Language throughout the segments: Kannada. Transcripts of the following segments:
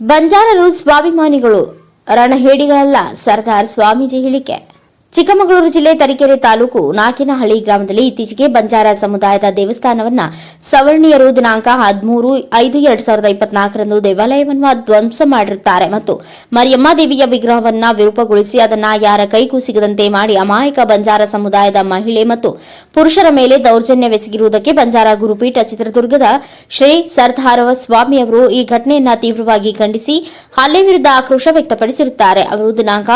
ಬಂಜಾರರು ಸ್ವಾಭಿಮಾನಿಗಳು ರಣಹೇಡಿಗಳಲ್ಲ ಸರ್ದಾರ್ ಸ್ವಾಮೀಜಿ ಹೇಳಿಕೆ. ಚಿಕ್ಕಮಗಳೂರು ಜಿಲ್ಲೆ ತರೀಕೆರೆ ತಾಲೂಕು ನಾಕಿನಹಳ್ಳಿ ಗ್ರಾಮದಲ್ಲಿ ಇತ್ತೀಚೆಗೆ ಬಂಜಾರ ಸಮುದಾಯದ ದೇವಸ್ಥಾನವನ್ನ ಸವರ್ಣೀಯರು ದಿನಾಂಕ ಹದಿಮೂರು ಐದು ಎರಡ್ ಸಾವಿರದ ಇಪ್ಪತ್ನಾಲ್ಕರಂದು ದೇವಾಲಯವನ್ನು ಧ್ವಂಸ ಮಾಡಿರುತ್ತಾರೆ ಮತ್ತು ಮರಿಯಮ್ಮ ದೇವಿಯ ವಿಗ್ರಹವನ್ನ ವಿರೂಪಗೊಳಿಸಿ ಅದನ್ನ ಯಾರ ಕೈಗೂ ಸಿಗದಂತೆ ಮಾಡಿ ಅಮಾಯಕ ಬಂಜಾರ ಸಮುದಾಯದ ಮಹಿಳೆ ಮತ್ತು ಪುರುಷರ ಮೇಲೆ ದೌರ್ಜನ್ಯವೆಸಗಿರುವುದಕ್ಕೆ ಬಂಜಾರ ಗುರುಪೀಠ ಚಿತ್ರದುರ್ಗದ ಶ್ರೀ ಸರ್ದಾರ ಸ್ವಾಮಿಯವರು ಈ ಘಟನೆಯನ್ನ ತೀವ್ರವಾಗಿ ಖಂಡಿಸಿ ಹಲ್ಲೆ ವಿರುದ್ಧ ಆಕ್ರೋಶ ವ್ಯಕ್ತಪಡಿಸಿರುತ್ತಾರೆ. ಅವರು ದಿನಾಂಕ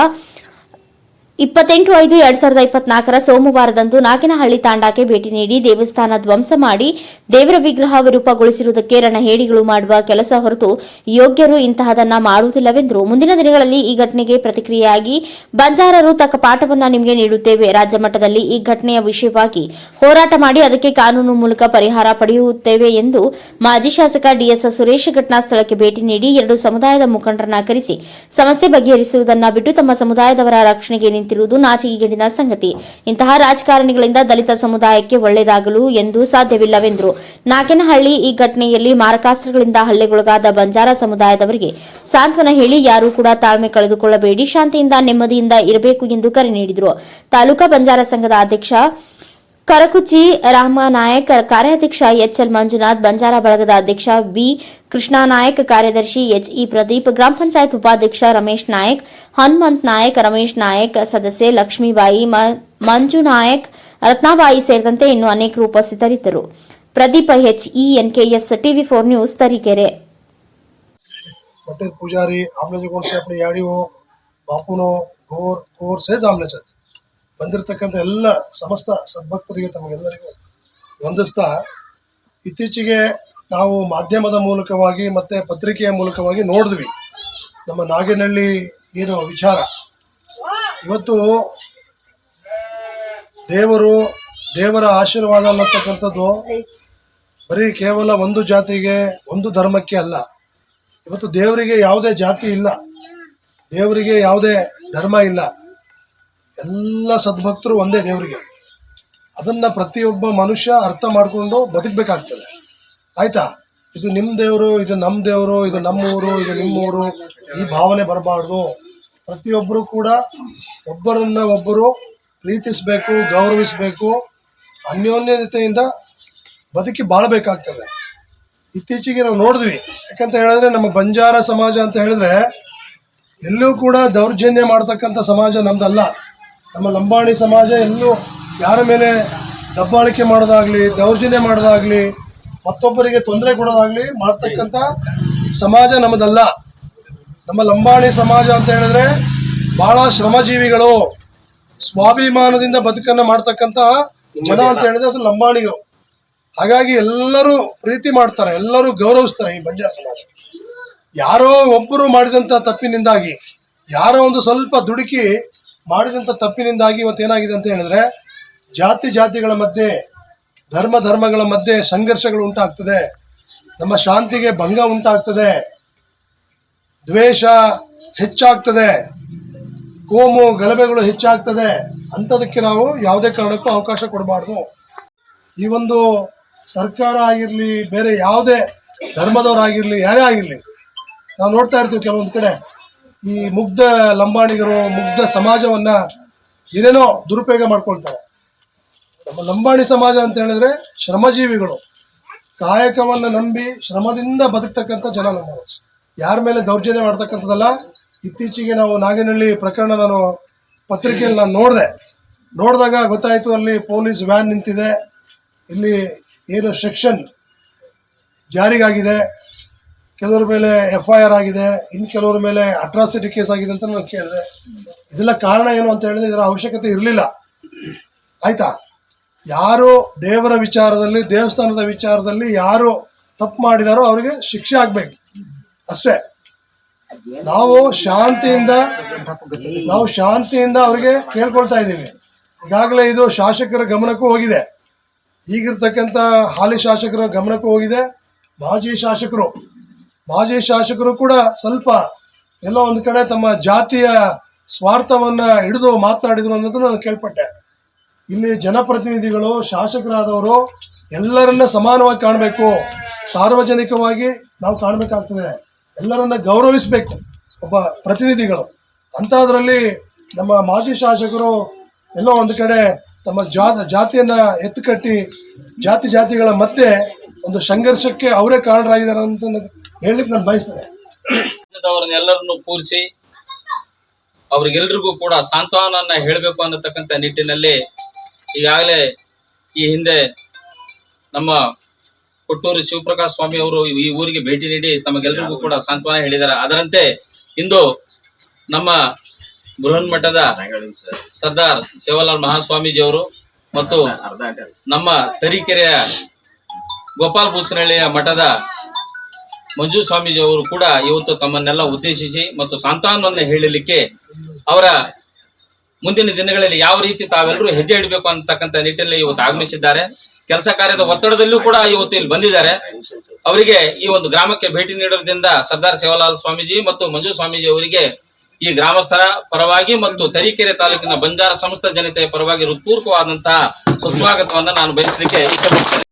ಇಪ್ಪತ್ತೆಂಟು ಐದು ಎರಡ್ ಸಾವಿರದ ಇಪ್ಪತ್ನಾಲ್ಕರ ಸೋಮವಾರದಂದು ನಾಗಿನಹಳ್ಳಿ ತಾಂಡಾಕ್ಕೆ ಭೇಟಿ ನೀಡಿ ದೇವಸ್ಥಾನ ಧ್ವಂಸ ಮಾಡಿ ದೇವರ ವಿಗ್ರಹ ವಿರೂಪಗೊಳಿಸಿರುವುದಕ್ಕೆ ರಣಹೇಡಿಗಳು ಮಾಡುವ ಕೆಲಸ ಹೊರತು ಯೋಗ್ಯರು ಇಂತಹದನ್ನ ಮಾಡುವುದಿಲ್ಲವೆಂದರು. ಮುಂದಿನ ದಿನಗಳಲ್ಲಿ ಈ ಘಟನೆಗೆ ಪ್ರತಿಕ್ರಿಯೆಯಾಗಿ ಬಂಜಾರರು ತಕ್ಕ ಪಾಠವನ್ನ ನಿಮಗೆ ನೀಡುತ್ತೇವೆ. ರಾಜ್ಯ ಮಟ್ಟದಲ್ಲಿ ಈ ಘಟನೆಯ ವಿಷಯವಾಗಿ ಹೋರಾಟ ಮಾಡಿ ಅದಕ್ಕೆ ಕಾನೂನು ಮೂಲಕ ಪರಿಹಾರ ಪಡೆಯುತ್ತೇವೆ ಎಂದು ಮಾಜಿ ಶಾಸಕ ಡಿಎಸ್ ಸುರೇಶ್ ಘಟನಾ ಸ್ಥಳಕ್ಕೆ ಭೇಟಿ ನೀಡಿ ಎರಡು ಸಮುದಾಯದ ಮುಖಂಡರನ್ನ ಕರೆಸಿ ಸಮಸ್ಯೆ ಬಗೆಹರಿಸುವುದನ್ನು ಬಿಟ್ಟು ತಮ್ಮ ಸಮುದಾಯದವರ ರಕ್ಷಣೆಗೆ ನಿಂತಿರುವುದು ನಾಚಿಕೆಗೇಡಿನ ಸಂಗತಿ. ಇಂತಹ ರಾಜಕಾರಣಿಗಳಿಂದ ದಲಿತ ಸಮುದಾಯಕ್ಕೆ ಒಳ್ಳೆಯದಾಗಲು ಎಂದು ಸಾಧ್ಯವಿಲ್ಲವೆಂದರು. ನಾಗೇನಹಳ್ಳಿ ಈ ಘಟನೆಯಲ್ಲಿ ಮಾರಕಾಸ್ತ್ರಗಳಿಂದ ಹಲ್ಲೆಗೊಳಗಾದ ಬಂಜಾರ ಸಮುದಾಯದವರಿಗೆ ಸಾಂತ್ವನ ಹೇಳಿ ಯಾರೂ ಕೂಡ ತಾಳ್ಮೆ ಕಳೆದುಕೊಳ್ಳಬೇಡಿ, ಶಾಂತಿಯಿಂದ ನೆಮ್ಮದಿಯಿಂದ ಇರಬೇಕು ಎಂದು ಕರೆ ನೀಡಿದರು. ತಾಲೂಕಾ ಬಂಜಾರ ಸಂಘದ ಅಧ್ಯಕ್ಷ ಕರಕುಚ್ಚಿ ರಾಮನಾಯಕ್ ಕಾರ್ಯಾಧ್ಯಕ್ಷ ಎಚ್ಎಲ್ ಮಂಜುನಾಥ್ ಬಂಜಾರ ಬಳಗದ ಅಧ್ಯಕ್ಷ ವಿ ಕೃಷ್ಣಾನಾಯಕ್ ಕಾರ್ಯದರ್ಶಿ ಎಚ್ಇ ಪ್ರದೀಪ್ ಗ್ರಾಮ ಪಂಚಾಯತ್ ಉಪಾಧ್ಯಕ್ಷ ರಮೇಶ್ ನಾಯಕ್ ಹನುಮಂತ್ ನಾಯಕ್ ರಮೇಶ್ ನಾಯಕ್ ಸದಸ್ಯೆ ಲಕ್ಷ್ಮೀಬಾಯಿ ಮ- ಮಂಜು ನಾಯಕ್ ರತ್ನಾಬಾಯಿ ಸೇರಿದಂತೆ ಇನ್ನು ಅನೇಕರು ಉಪಸ್ಥಿತರಿದ್ದರು Pradeep HE NKS TV four news Tarikere Patel Pujari आमले जो से अपने याड़ी हो ಬಾಪುನೋ ಗೋರ್ ಕೋರ್ ಸೇಜ್ ಆಮ್ಲೆ ಚಾತಿ ಬಂದಿರತಕ್ಕಂಥ ಎಲ್ಲ ಸಮಸ್ತ ಸದ್ಭಕ್ತರಿಗೆ ತಮಗೆಲ್ಲರಿಗೂ ವಂದಿಸ್ತಾ ಇತ್ತೀಚೆಗೆ ನಾವು ಮಾಧ್ಯಮದ ಮೂಲಕವಾಗಿ ಮತ್ತೆ ಪತ್ರಿಕೆಯ ಮೂಲಕವಾಗಿ ನೋಡಿದ್ವಿ. ನಮ್ಮ ನಾಗಿನಹಳ್ಳಿ ಏನು ವಿಚಾರ. ಇವತ್ತು ದೇವರು ದೇವರ ಆಶೀರ್ವಾದ ಅನ್ನತಕ್ಕಂಥದ್ದು ಬರೀ ಕೇವಲ ಒಂದು ಜಾತಿಗೆ ಒಂದು ಧರ್ಮಕ್ಕೆ ಅಲ್ಲ. ಇವತ್ತು ದೇವರಿಗೆ ಯಾವುದೇ ಜಾತಿ ಇಲ್ಲ. ದೇವರಿಗೆ ಯಾವುದೇ ಧರ್ಮ ಇಲ್ಲ. ಎಲ್ಲ ಸದ್ಭಕ್ತರು ಒಂದೇ ದೇವರಿಗೆ. ಅದನ್ನ ಪ್ರತಿಯೊಬ್ಬ ಮನುಷ್ಯ ಅರ್ಥ ಮಾಡಿಕೊಂಡು ಬದುಕಬೇಕಾಗ್ತದೆ. ಆಯ್ತಾ? ಇದು ನಿಮ್ಮ ದೇವರು, ಇದು ನಮ್ಮ ದೇವರು, ಇದು ನಮ್ಮೂರು, ಇದು ನಿಮ್ಮೂರು ಈ ಭಾವನೆ ಬರಬಾರ್ದು. ಪ್ರತಿಯೊಬ್ಬರು ಕೂಡ ಒಬ್ಬರನ್ನ ಒಬ್ಬರು ಪ್ರೀತಿಸಬೇಕು, ಗೌರವಿಸಬೇಕು, ಅನ್ಯೋನ್ಯತೆಯಿಂದ ಬದುಕಿ ಬಾಳಬೇಕಾಗ್ತದೆ. ಇತ್ತೀಚೆಗೆ ನಾವು ನೋಡಿದ್ವಿ. ಯಾಕಂತ ಹೇಳಿದ್ರೆ ನಮ್ಮ ಬಂಜಾರ ಸಮಾಜ ಅಂತ ಹೇಳಿದ್ರೆ, ಎಲ್ಲೂ ಕೂಡ ದೌರ್ಜನ್ಯ ಮಾಡ್ತಕ್ಕಂಥ ಸಮಾಜ ನಮ್ದಲ್ಲ. ನಮ್ಮ ಲಂಬಾಣಿ ಸಮಾಜ ಎಲ್ಲೂ ಯಾರ ಮೇಲೆ ದಬ್ಬಾಳಿಕೆ ಮಾಡೋದಾಗ್ಲಿ ದೌರ್ಜನ್ಯ ಮಾಡೋದಾಗ್ಲಿ ಮತ್ತೊಬ್ಬರಿಗೆ ತೊಂದರೆ ಕೊಡೋದಾಗಲಿ ಮಾಡ್ತಕ್ಕಂಥ ಸಮಾಜ ನಮ್ಮದಲ್ಲ. ನಮ್ಮ ಲಂಬಾಣಿ ಸಮಾಜ ಅಂತ ಹೇಳಿದ್ರೆ ಬಹಳ ಶ್ರಮಜೀವಿಗಳು ಸ್ವಾಭಿಮಾನದಿಂದ ಬದುಕನ್ನ ಮಾಡ್ತಕ್ಕಂಥ ಜನ ಅಂತ ಹೇಳಿದ್ರೆ ಅದು ಲಂಬಾಣಿಗಳು ಹಾಗಾಗಿ ಎಲ್ಲರೂ ಪ್ರೀತಿ ಮಾಡ್ತಾರೆ ಎಲ್ಲರೂ ಗೌರವಿಸ್ತಾರೆ ಈ ಬಂಜಾರ ಸಮಾಜ. ಯಾರೋ ಒಬ್ಬರು ಮಾಡಿದಂಥ ತಪ್ಪಿನಿಂದಾಗಿ ಯಾರೋ ಒಂದು ಸ್ವಲ್ಪ ದುಡುಕಿ ಮಾಡಿದಂಥ ತಪ್ಪಿನಿಂದಾಗಿ ಇವತ್ತೇನಾಗಿದೆ ಅಂತ ಹೇಳಿದ್ರೆ, ಜಾತಿ ಜಾತಿಗಳ ಮಧ್ಯೆ, ಧರ್ಮ ಧರ್ಮಗಳ ಮಧ್ಯೆ ಸಂಘರ್ಷಗಳು ಉಂಟಾಗ್ತದೆ. ನಮ್ಮ ಶಾಂತಿಗೆ ಭಂಗ ಉಂಟಾಗ್ತದೆ. ದ್ವೇಷ ಹೆಚ್ಚಾಗ್ತದೆ. ಕೋಮು ಗಲಭೆಗಳು ಹೆಚ್ಚಾಗ್ತದೆ. ಅಂಥದಕ್ಕೆ ನಾವು ಯಾವುದೇ ಕಾರಣಕ್ಕೂ ಅವಕಾಶ ಕೊಡಬಾರ್ದು. ಈ ಒಂದು ಸರ್ಕಾರ ಆಗಿರಲಿ, ಬೇರೆ ಯಾವುದೇ ಧರ್ಮದವರಾಗಿರಲಿ, ಯಾರೇ ಆಗಿರಲಿ, ನಾವು ನೋಡ್ತಾ ಇರ್ತೀವಿ ಕೆಲವೊಂದು ಕಡೆ. ಈ ಮುಗ್ಧ ಲಂಬಾಣಿಗರು, ಮುಗ್ಧ ಸಮಾಜವನ್ನ ಏನೇನೋ ದುರುಪಯೋಗ ಮಾಡ್ಕೊಳ್ತಾರೆ. ನಮ್ಮ ಲಂಬಾಣಿ ಸಮಾಜ ಅಂತ ಹೇಳಿದ್ರೆ ಶ್ರಮಜೀವಿಗಳು. ಕಾಯಕವನ್ನು ನಂಬಿ ಶ್ರಮದಿಂದ ಬದುಕ್ತಕ್ಕಂಥ ಜನ ನಮ್ಮವರು. ಯಾರ ಮೇಲೆ ದೌರ್ಜನ್ಯ ಮಾಡ್ತಕ್ಕಂಥದ್ದಲ್ಲ, ಇತ್ತೀಚೆಗೆ ನಾವು ನಾಗನಹಳ್ಳಿ ಪ್ರಕರಣ ನಾನು ಪತ್ರಿಕೆಯಲ್ಲಿ ನಾನು ನೋಡಿದೆ. ನೋಡಿದಾಗ ಗೊತ್ತಾಯಿತು ಅಲ್ಲಿ ಪೊಲೀಸ್ ವ್ಯಾನ್ ನಿಂತಿದೆ. ಇಲ್ಲಿ ಏನು ಸೆಕ್ಷನ್ ಜಾರಿಗಾಗಿದೆ. ಕೆಲವ್ರ ಮೇಲೆ ಎಫ್ ಐ ಆರ್ ಆಗಿದೆ, ಇನ್ನು ಕೆಲವ್ರ ಮೇಲೆ ಅಟ್ರಾಸಿಟಿ ಕೇಸ್ ಆಗಿದೆ ಅಂತ ನಾನು ಕೇಳಿದೆ. ಇದೆಲ್ಲ ಕಾರಣ ಏನು ಅಂತ ಹೇಳಿದ್ರೆ ಇದರ ಅವಶ್ಯಕತೆ ಇರಲಿಲ್ಲ. ಆಯ್ತಾ? ಯಾರು ದೇವರ ವಿಚಾರದಲ್ಲಿ, ದೇವಸ್ಥಾನದ ವಿಚಾರದಲ್ಲಿ ಯಾರು ತಪ್ಪು ಮಾಡಿದಾರೋ ಅವರಿಗೆ ಶಿಕ್ಷೆ ಆಗ್ಬೇಕು. ಅಷ್ಟೇ. ನಾವು ಶಾಂತಿಯಿಂದ ನಾವು ಶಾಂತಿಯಿಂದ ಅವರಿಗೆ ಕೇಳ್ಕೊಳ್ತಾ ಇದ್ದೀವಿ. ಈಗಾಗಲೇ ಇದು ಶಾಸಕರ ಗಮನಕ್ಕೂ ಹೋಗಿದೆ. ಈಗಿರ್ತಕ್ಕಂಥ ಹಾಲಿ ಶಾಸಕರ ಗಮನಕ್ಕೂ ಹೋಗಿದೆ. ಮಾಜಿ ಶಾಸಕರು ಮಾಜಿ ಶಾಸಕರು ಕೂಡ ಸ್ವಲ್ಪ ಎಲ್ಲೋ ಒಂದು ಕಡೆ ತಮ್ಮ ಜಾತಿಯ ಸ್ವಾರ್ಥವನ್ನ ಹಿಡಿದು ಮಾತನಾಡಿದ್ರು ಅನ್ನೋದನ್ನು ನಾನು ಕೇಳ್ಪಟ್ಟೆ. ಇಲ್ಲಿ ಜನಪ್ರತಿನಿಧಿಗಳು, ಶಾಸಕರಾದವರು ಎಲ್ಲರನ್ನ ಸಮಾನವಾಗಿ ಕಾಣಬೇಕು. ಸಾರ್ವಜನಿಕವಾಗಿ ನಾವು ಕಾಣಬೇಕಾಗ್ತದೆ. ಎಲ್ಲರನ್ನ ಗೌರವಿಸಬೇಕು ಒಬ್ಬ ಪ್ರತಿನಿಧಿಗಳು. ಅಂಥದ್ರಲ್ಲಿ ನಮ್ಮ ಮಾಜಿ ಶಾಸಕರು ಎಲ್ಲೋ ಒಂದು ಕಡೆ ತಮ್ಮ ಜಾತ, ಜಾತಿಯನ್ನ ಎತ್ತುಕಟ್ಟಿ ಜಾತಿ, ಜಾತಿಗಳ ಮಧ್ಯೆ ಒಂದು ಸಂಘರ್ಷಕ್ಕೆ ಅವರೇ ಕಾರಣರಾಗಿದ್ದಾರೆ ಅಂತ ಹೇಳಲಿಕ್ಕೆ ನಾನು ಬಯಸ್ತೇನೆ. ಕೂರಿಸಿ ಅವ್ರಿಗೆಲ್ರಿಗೂ ಕೂಡ ಸಾಂತ್ವನನ್ನ ಹೇಳಬೇಕು ಅನ್ನತಕ್ಕಂಥ ನಿಟ್ಟಿನಲ್ಲಿ ಈಗಾಗಲೇ ಈ ಹಿಂದೆ ನಮ್ಮ ಕೊಟ್ಟೂರು ಶಿವಪ್ರಕಾಶ್ ಸ್ವಾಮಿ ಅವರು ಈ ಊರಿಗೆ ಭೇಟಿ ನೀಡಿ ತಮಗೆಲ್ಲರಿಗೂ ಕೂಡ ಸಾಂತ್ವನ ಹೇಳಿದ್ದಾರೆ. ಅದರಂತೆ ಇಂದು ನಮ್ಮ ಬೃಹನ್ ಮಠದ ಸರ್ದಾರ್ ಸೇವಾಲಾಲ್ ಮಹಾಸ್ವಾಮೀಜಿ ಅವರು ಮತ್ತು ನಮ್ಮ ತರೀಕೆರೆಯ ಗೋಪಾಲ್ ಭೂಸನಹಳ್ಳಿಯ ಮಠದ ಮಂಜು ಸ್ವಾಮೀಜಿ ಅವರು ಕೂಡ ಇವತ್ತು ತಮ್ಮನ್ನೆಲ್ಲ ಉದ್ದೇಶಿಸಿ ಮತ್ತು ಸಾಂತ್ವನವನ್ನು ಹೇಳಲಿಕ್ಕೆ ಅವರ ಮುಂದಿನ ದಿನಗಳಲ್ಲಿ ಯಾವ ರೀತಿ ತಾವೆಲ್ಲರೂ ಹೆಜ್ಜೆ ಇಡಬೇಕು ಅಂತಕ್ಕಂಥ ನಿಟ್ಟಿನಲ್ಲಿ ಇವತ್ತು ಆಗಮಿಸಿದ್ದಾರೆ. ಕೆಲಸ ಕಾರ್ಯದ ಒತ್ತಡದಲ್ಲೂ ಕೂಡ ಇವತ್ತು ಇಲ್ಲಿ ಬಂದಿದ್ದಾರೆ. ಅವರಿಗೆ ಈ ಒಂದು ಗ್ರಾಮಕ್ಕೆ ಭೇಟಿ ನೀಡೋದ್ರಿಂದ ಸರ್ದಾರ್ ಸೇವಾಲಾಲ್ ಸ್ವಾಮೀಜಿ ಮತ್ತು ಮಂಜು ಸ್ವಾಮೀಜಿ ಅವರಿಗೆ ಈ ಗ್ರಾಮಸ್ಥರ ಪರವಾಗಿ ಮತ್ತು ತರೀಕೆರೆ ತಾಲೂಕಿನ ಬಂಜಾರ ಸಮಸ್ತ ಜನತೆಯ ಪರವಾಗಿ ಹೃತ್ಪೂರ್ವಕವಾದಂತಹ ಸುಸ್ವಾಗತವನ್ನು ನಾನು ಬಯಸಲಿಕ್ಕೆ ಇಷ್ಟಪಡ್ತೇನೆ.